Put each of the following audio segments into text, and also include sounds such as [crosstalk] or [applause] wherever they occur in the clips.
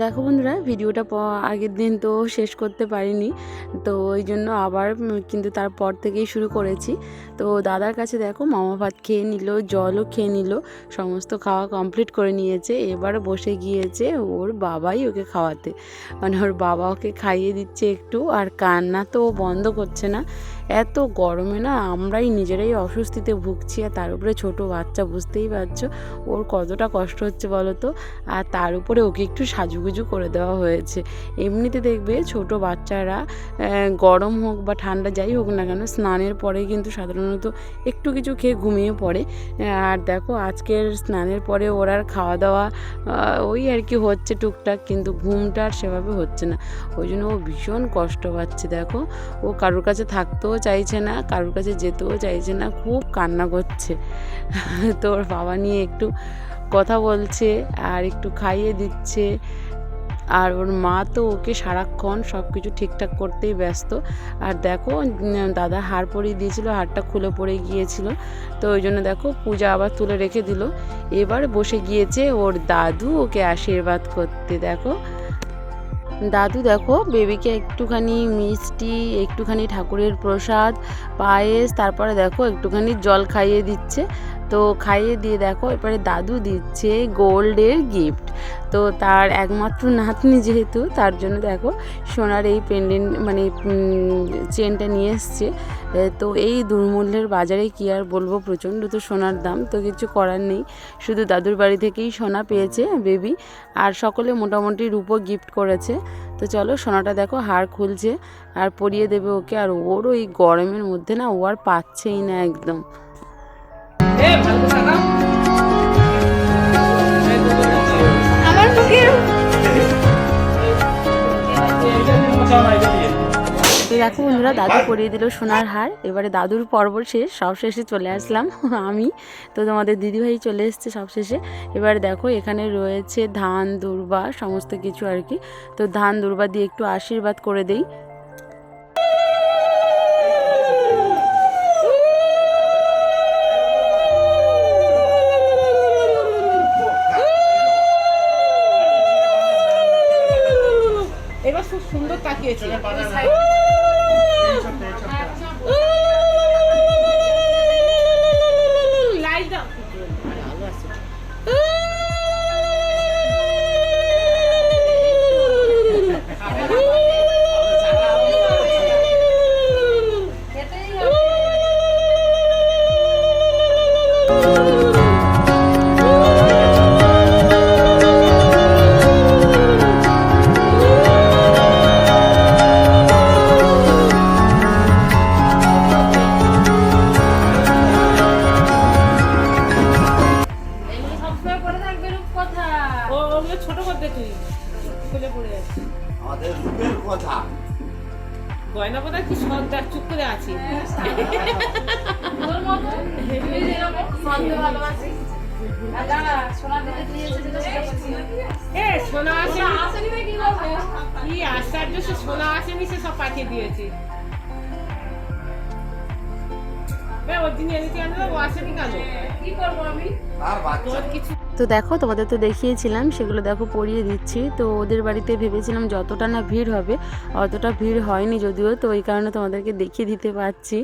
দেখো বন্ধুরা, ভিডিওটা আগের দিন তো শেষ করতে পারিনি, তো ওই জন্য আবার কিন্তু তারপর থেকেই শুরু করেছি। তো দাদার কাছে দেখো মামা ভাত খেয়ে নিল, জলও খেয়ে নিল, সমস্ত খাওয়া কমপ্লিট করে নিয়েছে। এবার বসে গিয়েছে ওর বাবাই ওকে খাওয়াতে। মানে ওর বাবা ওকে খাইয়ে দিচ্ছে একটু আর কান্না তো বন্ধ করছে না। এত গরমে না আমরাই নিজেরাই অস্বস্তিতে ভুগছি আর তার উপরে ছোটো বাচ্চা, বুঝতেই পারছ? ওর কতটা কষ্ট হচ্ছে বলো তো? আর তার উপরে ওকে একটু সাজুগুজু করে দেওয়া হয়েছে। এমনিতে দেখবে ছোট বাচ্চারা গরম হোক বা ঠান্ডা যাই হোক না কেন, স্নানের পরে কিন্তু সাধারণত একটু কিছু খেয়ে ঘুমিয়ে পড়ে। আর দেখো আজকের স্নানের পরে ওর আর খাওয়া দাওয়া ওই আর কি হচ্ছে টুকটাক, কিন্তু ঘুমটা আর সেভাবে হচ্ছে না। ওই জন্য ও ভীষণ কষ্ট পাচ্ছে, দেখো। ও কারোর কাছে থাকতেও চাইছে না, কারোর কাছে যেতেও চাইছে না, খুব কান্না করছে। [laughs] তো ওর বাবা নিয়ে একটু কথা বলছে আর একটু খাইয়ে দিচ্ছে। আর ওর মা তো ওকে সারাক্ষণ সব কিছু ঠিকঠাক করতেই ব্যস্ত। আর দেখো দাদা হার পরিয়ে দিয়েছিল, হারটা খুলে পড়ে গিয়েছিল। তো ওই জন্য দেখো, পূজা আবার তুলে রেখে দিল। এবার বসে গিয়েছে ওর দাদু, ওকে আশীর্বাদ করতে। দেখো, দাদু দেখো, বেবিকে একটুখানি মিষ্টি, একটুখানি ঠাকুরের প্রসাদ, পায়েস, তারপরে দেখো একটুখানি জল খাইয়ে দিচ্ছে। তো খাইয়ে দিয়ে দেখো, এবারে দাদু দিচ্ছে গোল্ডের গিফট তো তার একমাত্র নাতনি যেহেতু, তার জন্য দেখো সোনার এই পেন্ডেন্ট মানে চেনটা নিয়ে এসছে। তো এই দুর্মূল্যের বাজারে কি আর বলব, প্রচণ্ড তো সোনার দাম, তো কিছু করার নেই। শুধু দাদুর বাড়ি থেকেই সোনা পেয়েছে বেবি আর সকলে মোটামুটি রূপো গিফট করেছে। তো চলো সোনাটা দেখো, হার খুলছে, আর পরিয়ে দেবে ওকে, আর ওর ওই গরমের মধ্যে না ও আর পাচ্ছেই না একদম। তো দেখো বন্ধুরা, দাদু পরিয়ে দিল সোনার হার। এবারে দাদুর পর্ব শেষ, সব শেষে চলে আসলাম [laughs] আমি। তো তোমাদের দিদিভাই চলে এসছে সব শেষে। এবার দেখো, এখানে রয়েছে ধান, দুর্বা, সমস্ত কিছু আর কি। তো ধান, দুর্বা দিয়ে একটু আশীর্বাদ করে দেই। খুব সুন্দর তাকিয়েছে। গয়না বোধহয় কি সর্দার চুপ করে আছে। সোনা আসেনি। কি আশ্চর্য সে সোনা আসেনি সে সব পাঠিয়ে দিয়েছে। ওর দিন এনেছি আনলো ও আসেনি কেন? তার বাচ্চা তোর কিছু তো দেখো, তোমাদের তো দেখিয়েছিলাম, সেগুলো দেখো পরিয়ে দিচ্ছি। তো ওদের বাড়িতে ভেবেছিলাম যতটা না ভিড় হবে, অতটা ভিড় হয়নি যদিও, তো ওই কারণে তোমাদেরকে দেখিয়ে দিতে পারছি।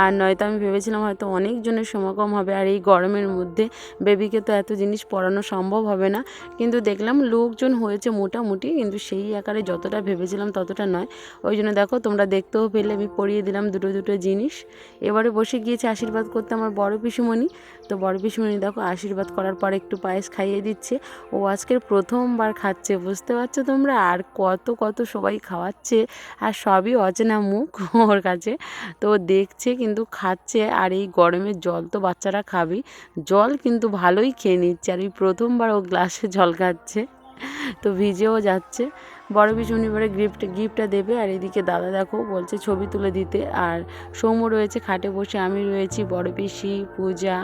আর নয়তো আমি ভেবেছিলাম হয়তো অনেকজনের সমাগম হবে, আর এই গরমের মধ্যে বেবিকে তো এত জিনিস পরানো সম্ভব হবে না। কিন্তু দেখলাম লোকজন হয়েছে মোটামুটি, কিন্তু সেই আকারে যতটা ভেবেছিলাম ততটা নয়। ওই জন্য দেখো, তোমরা দেখতেও পেলে, আমি পরিয়ে দিলাম দুটো দুটো জিনিস। এবারে বসে গিয়েছে আশীর্বাদ করতে আমার বড় পিসুমণি। তো বড় পিসুমণি দেখো, আশীর্বাদ করার পর একটু পায়েস খাইয়ে দিচ্ছে। ও আজকের প্রথমবার খাচ্ছে, বুঝতে পারছ তোমরা? আর কত কত সবাই খাওয়াচ্ছে, আর সবই অচেনা মুখ [laughs] ওর কাছে। তো দেখছে কিন্তু খাচ্ছে, আর এই গরমের জল তো বাচ্চারা খাবেই। জল কিন্তু ভালোই খেয়ে নিচ্ছে, আর এই প্রথমবার ও গ্লাসে জল খাচ্ছে। তো ভিজেও যাচ্ছে। বড় পিছুনি এবারে গিফট গিফটটা দেবে আর এদিকে দাদা দেখো বলছে ছবি তুলে দিতে। আর সৌম্য রয়েছে খাটে বসে, আমি রয়েছি, বড় পিসি, পূজা,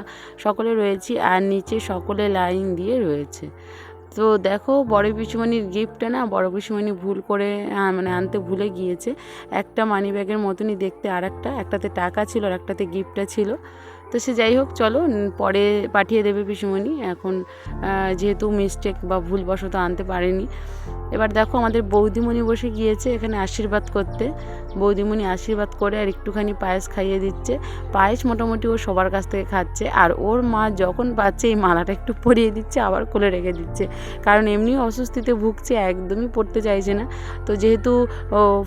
সকলে রয়েছি আর নিচে সকলে লাইন দিয়ে রয়েছে। তো দেখো বড় পিসুমণির গিফটটা না, বড় পিসুমণি ভুল করে মানে আনতে ভুলে গিয়েছে। একটা মানি ব্যাগের মতনই দেখতে আর একটা একটাতে টাকা ছিল আর একটাতে গিফটটা ছিল। তো সে যাই হোক, চলো পরে পাঠিয়ে দেবে পিসুমণি। এখন যেহেতু মিস্টেক বা ভুলবশত আনতে পারেনি। এবার দেখো, আমাদের বৌদিমণি বসে গিয়েছে এখানে আশীর্বাদ করতে। বৌদিমণি আশীর্বাদ করে আর একটুখানি পায়েস খাইয়ে দিচ্ছে। পায়েস মোটামুটি ও সবার কাছ থেকে খাচ্ছে আর ওর মা যখন পাচ্ছে এই মালাটা একটু পরিয়ে দিচ্ছে, আবার কোলে রেখে দিচ্ছে। কারণ এমনি অস্বস্তিতে ভুগছে, একদমই পড়তে চাইছে না। তো যেহেতু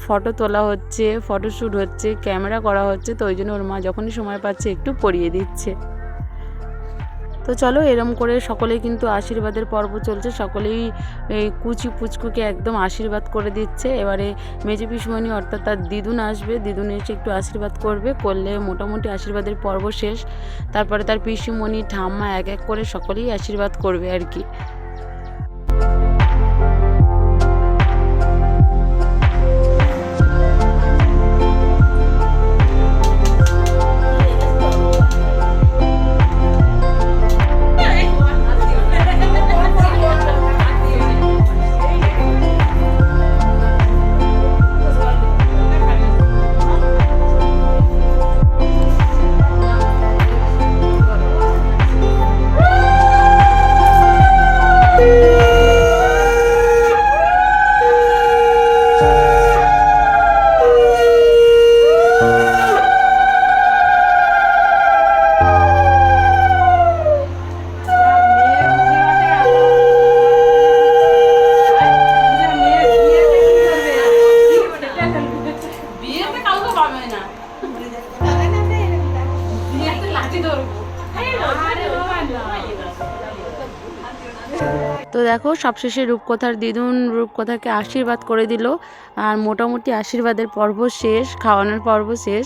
ফটো তোলা হচ্ছে ফটোশ্যুট হচ্ছে, ক্যামেরা করা হচ্ছে, তো ওই জন্য ওর মা যখনই সময় পাচ্ছে একটু পরিয়ে দিচ্ছে। তো চলো এরম করে সকলে কিন্তু আশীর্বাদের পর্ব চলছে। সকলেই এই কুচি পুচকুকে একদম আশীর্বাদ করে দিচ্ছে। এবারে মেজে পিসমণি অর্থাৎ তার দিদুন আসবে। দিদুন এসে একটু আশীর্বাদ করবে, করলে মোটামুটি আশীর্বাদের পর্ব শেষ। তারপরে তার পিসিমণি ঠাম্মা এক এক করে সকলেই আশীর্বাদ করবে আর কি। দেখো, সবশেষে রূপকথার দিদুন রূপকথাকে আশীর্বাদ করে দিল। আর মোটামুটি আশীর্বাদের পর্ব শেষ, খাওয়ানোর পর্ব শেষ।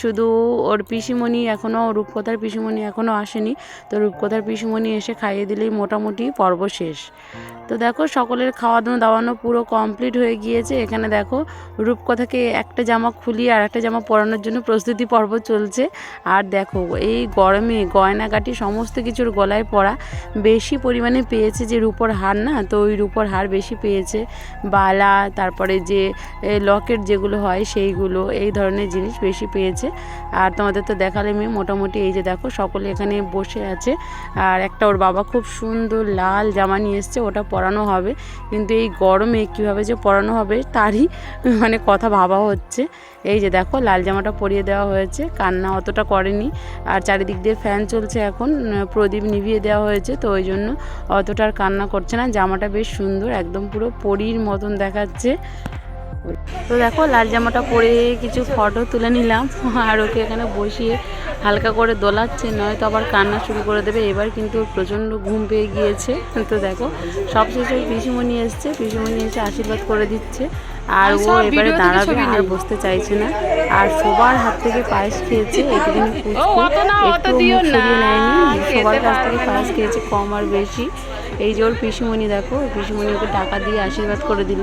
শুধু ওর পিসিমণি এখনও রূপকথার পিসিমণি এখনও আসেনি। তো রূপকথার পিসিমণি এসে খাইয়ে দিলেই মোটামুটি পর্ব শেষ। তো দেখো, সকলের খাওয়া দাওয়া দাওয়ানো পুরো কমপ্লিট হয়ে গিয়েছে। এখানে দেখো, রূপকথাকে একটা জামা খুলিয়ে আর একটা জামা পরানোর জন্য প্রস্তুতি পর্ব চলছে। আর দেখো, এই গরমে গয়নাগাটি সমস্ত কিছুর গলায় পরা বেশি পরিমাণে পেয়েছে যে রূপোর হার না, তো ওই রূপোর হার বেশি পেয়েছে। বালা, তারপরে যে লকেট যেগুলো হয় সেইগুলো, এই ধরনের জিনিস বেশি পেয়েছে। আর তোমাদের তো দেখালে মেয়ে, মোটামুটি এই যে দেখো, সকলে এখানে বসে আছে। আর একটা ওর বাবা খুব সুন্দর লাল জামা নিয়ে এসছে, ওটা পরানো হবে। কিন্তু এই গরমে কীভাবে যে পরানো হবে, তারই মানে কথা ভাবা হচ্ছে। এই যে দেখো, লাল জামাটা পরিয়ে দেওয়া হয়েছে, কান্না অতটা করেনি। আর চারিদিক দিয়ে ফ্যান চলছে এখন, প্রদীপ নিভিয়ে দেওয়া হয়েছে, তো ওই জন্য অতটা আর কান্না করছে না জামাটা বেশ সুন্দর একদম পুরো পরীর মতন দেখাচ্ছে। তো দেখো লাল জামাটা পরে কিছু ফটো তুলে নিলাম আর ওকে এখানে বসিয়ে হালকা করে দোলাচ্ছে নয়তো আবার কান্না শুরু করে দেবে। এবার কিন্তু প্রচণ্ড ঘুম পেয়ে গিয়েছে। তো দেখো সবশেষে ওই পিসিমণি এসছে পিসিমণি এসে আশীর্বাদ করে দিচ্ছে। আর ও এবারে দাঁড়াবে আর বসতে চাইছে না। আর সবার হাত থেকে পায়েস খেয়েছে অত একটু মুখ সরিয়ে নেয়নি। সবার কাছ থেকে পায়েস খেয়েছে কম আর বেশি। এই যে ওর পিসুমণি দেখো পিসুমণি ওকে টাকা দিয়ে আশীর্বাদ করে দিল।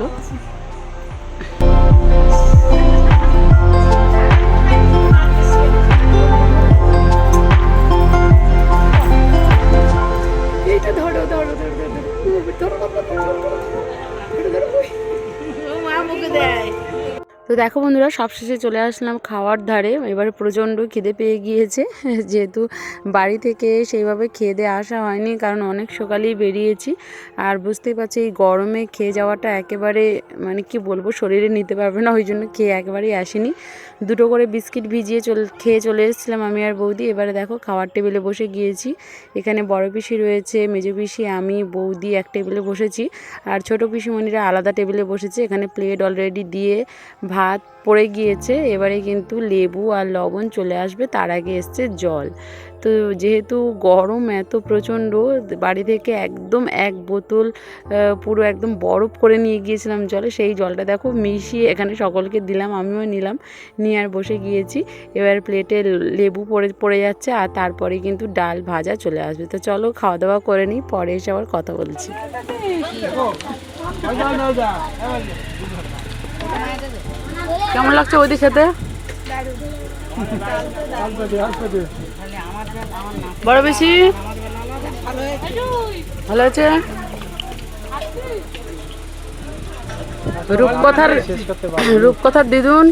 তো দেখো বন্ধুরা, সবশেষে চলে আসলাম খাওয়ার ধারে। এবারে প্রচণ্ড খিদে পেয়ে গিয়েছে। [laughs] যেহেতু বাড়ি থেকে সেইভাবে খেয়ে দিয়ে আসা হয়নি, কারণ অনেক সকালেই বেরিয়েছি। আর বুঝতেই পারছি, এই গরমে খেয়ে যাওয়াটা একেবারে মানে কি বলব, শরীরে নিতে পারবে না, ওই জন্য খেয়ে একেবারেই আসিনি। দুটো করে বিস্কিট ভিজিয়ে চল, খেয়ে চলে এসেছিলাম আমি আর বৌদি। এবারে দেখো, খাওয়ার টেবিলে বসে গিয়েছি। এখানে বড় পিসি রয়েছে, মেজো পিসি, আমি, বৌদি এক টেবিলে বসেছি। আর ছোটো পিসিমণিরা আলাদা টেবিলে বসেছে। এখানে প্লেট অলরেডি দিয়ে পড়ে গিয়েছে এবারে কিন্তু লেবু আর লবণ চলে আসবে তার আগে এসছে জল তো যেহেতু গরম এত প্রচণ্ড বাড়ি থেকে একদম এক বোতল পুরো একদম বরফ করে নিয়ে গিয়েছিলাম জলে সেই জলটা দেখো মিশিয়ে এখানে সকলকে দিলাম আমিও নিলাম নিয়ে আর বসে গিয়েছি এবার প্লেটে লেবু পড়ে পড়ে যাচ্ছে আর তারপরে কিন্তু ডাল ভাজা চলে আসবে তো চলো খাওয়া দাওয়া করে নিই পরে এসে আবার কথা বলছি কেমন লাগছে ওইদিক খেতে বড় বেশি? ভালো আছে? রূপকথার রূপকথার দিদুন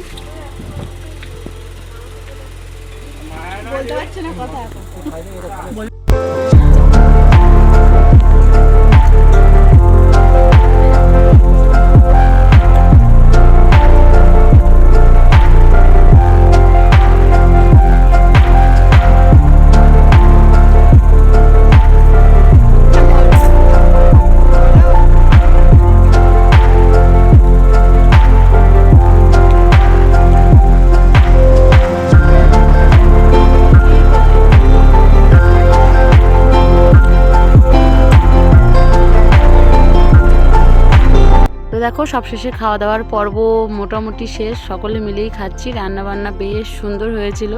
দেখো, সবশেষে খাওয়া দাওয়ার পর্ব মোটামুটি শেষ। সকলে মিলেই খাচ্ছি। রান্না বান্না বেশ সুন্দর হয়েছিল।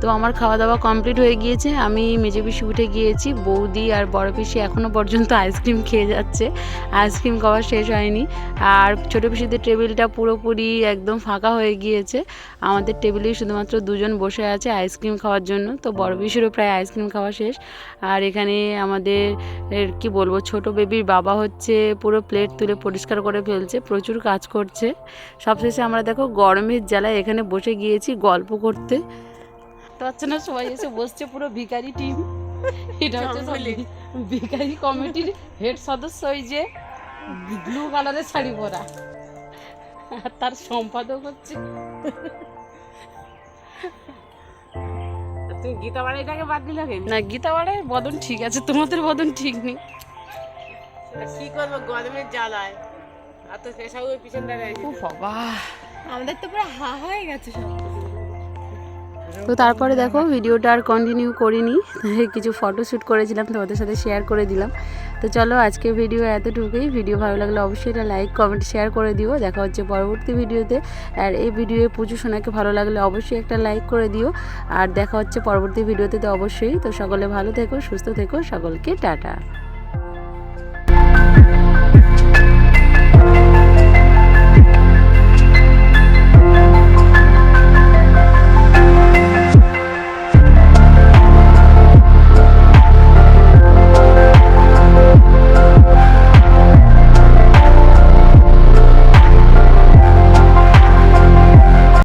তো আমার খাওয়া দাওয়া কমপ্লিট হয়ে গিয়েছে। আমি মেজে পিসি উঠে গিয়েছি, বৌদি আর বড় পিসি এখনও পর্যন্ত আইসক্রিম খেয়ে যাচ্ছে। আইসক্রিম খাওয়া শেষ হয়নি। আর ছোটো পিসিদের টেবিলটা পুরোপুরি একদম ফাঁকা হয়ে গিয়েছে। আমাদের টেবিলেই শুধুমাত্র দুজন বসে আছে আইসক্রিম খাওয়ার জন্য। তো বড় পিসিরও প্রায় আইসক্রিম খাওয়া শেষ। আর এখানে আমাদের কি বলব, ছোট বেবির বাবা হচ্ছে পুরো প্লেট তুলে পরিষ্কার করে ফেলছে, প্রচুর কাজ করছে। সবশেষে আমরা দেখো গরমের জ্বালায় এখানে বসে গিয়েছি গল্প করতে। তো হচ্ছে না সবাই এসে বসছে পুরো ভিখারি টিম এটা হচ্ছে সব ভি- ভিখারি কমিটির হেড সদস্য ওই যে ব্লু কালারের শাড়ি পরা। আর তার সম্পাদক হচ্ছে তুমি গীতা বাড়িটাকে বাদ দিলে কেন? না গীতা বাড়ার বদন ঠিক আছে তোমাদের বদন ঠিক নেই। কি করব গরমের জ্বালায়। আর তো পেশা পিছন দাঁড়ায় ও বাবা। আমাদের তো পুরো হা হয়ে গেছে সব। তো তারপরে দেখো, ভিডিওটা আর কন্টিনিউ করিনি। [laughs] কিছু ফটো শ্যুট করেছিলাম, তোমাদের সাথে শেয়ার করে দিলাম। তো চলো আজকে ভিডিও এতটুকুই। ভিডিও ভালো লাগলে অবশ্যই এটা লাইক কমেন্ট শেয়ার করে দিও। দেখা হচ্ছে পরবর্তী ভিডিওতে আর এই ভিডিওয়ে পুজো সোনাকে ভালো লাগলে অবশ্যই একটা লাইক করে দিও। আর দেখা হচ্ছে পরবর্তী ভিডিওতে তো অবশ্যই। তো সকলে ভালো থেকো, সুস্থ থেকো, সকলকে টাটা।